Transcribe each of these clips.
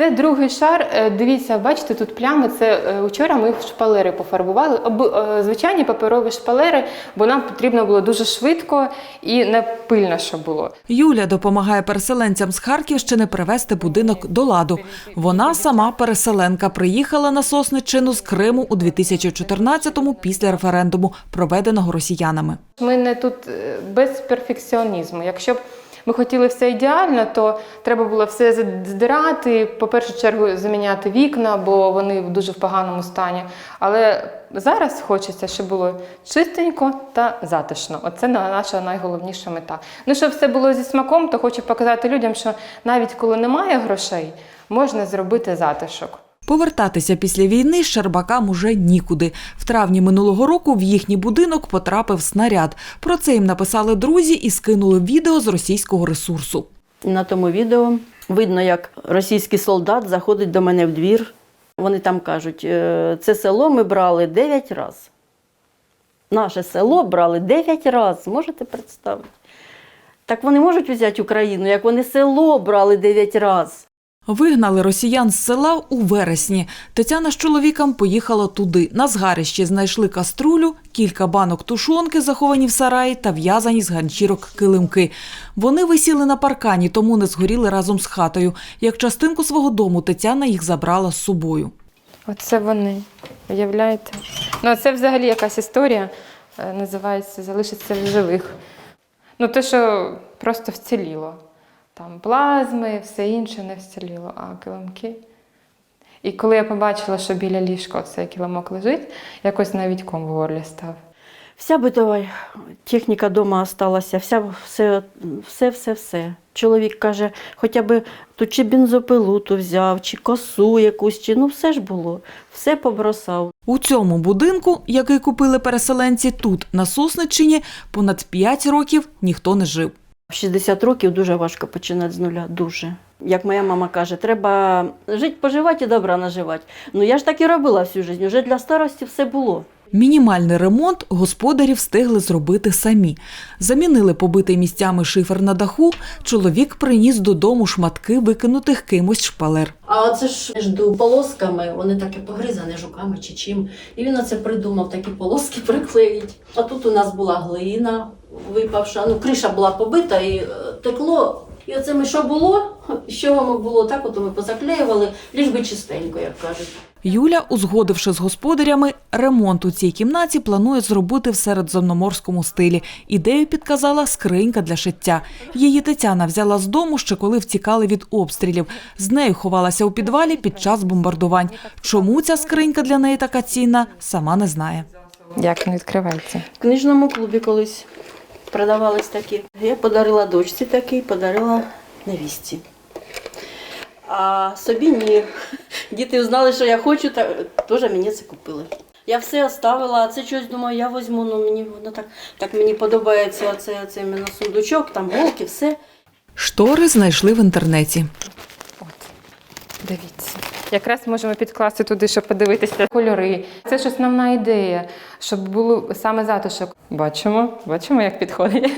Це другий шар. Е, Дивіться, бачите, тут плями. Це е, учора ми шпалери пофарбували. Об, е, звичайні паперові шпалери, бо нам потрібно було дуже швидко і не пильно, щоб булу. Юля допомагає переселенцям з Харківщини привести будинок до ладу. Вона сама переселенка приїхала на Сосниччину з Криму у 2014-му після референдуму, проведеного росіянами. Ми не тут е, без перфекціонізму. Якщо б ми хотіли все ідеально, то треба було все здирати, по першу чергу заміняти вікна, бо вони в дуже в поганому стані. Але зараз хочеться, щоб було чистенько та затишно. Оце на- наша найголовніша мета. Ну, щоб все було зі смаком, то хочу показати людям, що навіть коли немає грошей, можна зробити затишок. Повертатися після війни Щербакам уже нікуди. В травні минулого року в їхній будинок потрапив снаряд. Про це їм написали друзі і скинули відео з російського ресурсу. На тому відео видно, як російський солдат заходить до мене в двір. Вони там кажуть, «Е, це село ми брали 9 разів. Наше село брали 9 разів, можете представити? Так вони можуть взяти Україну, як вони село брали 9 разів. Вигнали росіян з села у вересні. Тетяна з чоловіком поїхала туди. На згарищі знайшли каструлю, кілька банок тушонки, заховані в сараї, та в'язані з ганчірок килимки. Вони висіли на паркані, тому не згоріли разом з хатою. Як частинку свого дому Тетяна їх забрала з собою. Оце вони. Уявляєте? Ну, це взагалі якась історія, е, називається Залишиться в живих. Ну, те, що просто вціліло. Там плазми, все інше не вціліло, а килимки. І коли я побачила, що біля ліжка цей килимок лежить, якось навіть ком в горлі став. Вся битова техніка вдома залишилася, вся, все, все, все, все. Чоловік каже, хоча б тут чи бензопилу ту взяв, чи косу якусь, чи ну все ж було, все побросав. У цьому будинку, який купили переселенці тут, на Сосниччині, понад 5 років ніхто не жив. В 60 років дуже важко починати з нуля, дуже. Як моя мама каже, треба жити, поживати і добра наживати. Ну я ж так і робила всю життя, вже для старості все було. Мінімальний ремонт господарі встигли зробити самі. Замінили побитий місцями шифер на даху. Чоловік приніс додому шматки викинутих кимось шпалер. А оце ж між полосками, вони таке погризані жуками чи чим. І він оце придумав такі полоски приклеїть. А тут у нас була глина випавша, ну криша була побита і е, текло. І оце ми що було, що воно було, так от ми позаклеювали, ліж би чистенько, як кажуть. Юля, узгодивши з господарями, ремонт у цій кімнаті планує зробити в середземноморському стилі. Ідею підказала скринька для шиття. Її Тетяна взяла з дому ще коли втікали від обстрілів. З нею ховалася у підвалі під час бомбардувань. Чому ця скринька для неї така цінна, сама не знає. Як не відкривається? В книжному клубі колись продавались такі. Я подарила дочці такий, подарила невістці. А собі ні. Діти знали, що я хочу, та теж мені це купили. Я все оставила, а це щось думаю, я візьму, ну мені воно так, так мені подобається оцей, оцей іменно сундучок, там голки, все. Штори знайшли в інтернеті. От, дивіться. Якраз можемо підкласти туди, щоб подивитися кольори. Це ж основна ідея, щоб було саме затишок. Бачимо, бачимо, як підходить.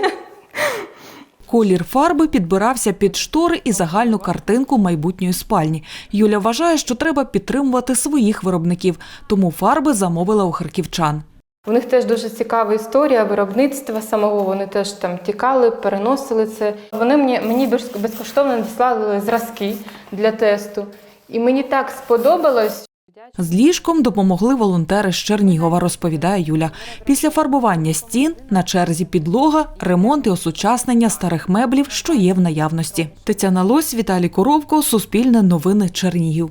Колір фарби підбирався під штори і загальну картинку майбутньої спальні. Юля вважає, що треба підтримувати своїх виробників, тому фарби замовила у харківчан. У них теж дуже цікава історія виробництва самого. Вони теж там тікали, переносили це. Вони мені, мені безкоштовно надіслали зразки для тесту. І мені так сподобалось. З ліжком допомогли волонтери з Чернігова, розповідає Юля. Після фарбування стін на черзі підлога, ремонт і осучаснення старих меблів, що є в наявності. Тетяна Лось, Віталій Коровко, Суспільне новини Чернігів.